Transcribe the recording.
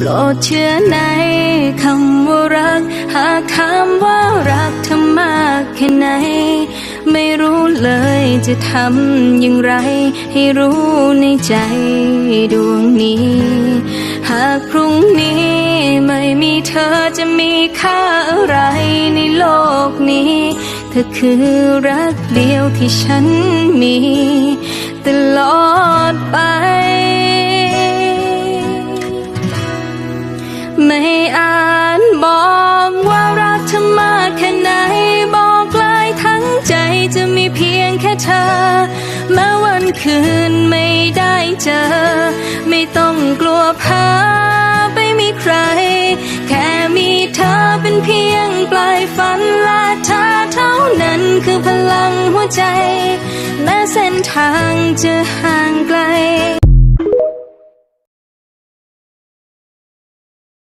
โปรดเชื่อในคำว่ารัก หากถามว่ารักเธอมากแค่ไหน ไม่รู้เลยจะทำอย่างไร ให้รู้ในใจดวงนี้ หากพรุ่งนี้ไม่มีเธอจะมีค่าอะไรในโลกนี้ เธอคือรักเดียวที่ฉันมี คืนไม่ได้เจอ ไม่ต้องกลัวพาไปมีใคร แค่มีเธอเป็นเพียงปลายฝันและเธอเท่านั้นคือพลังหัวใจแม้เส้นทางจะห่างไกล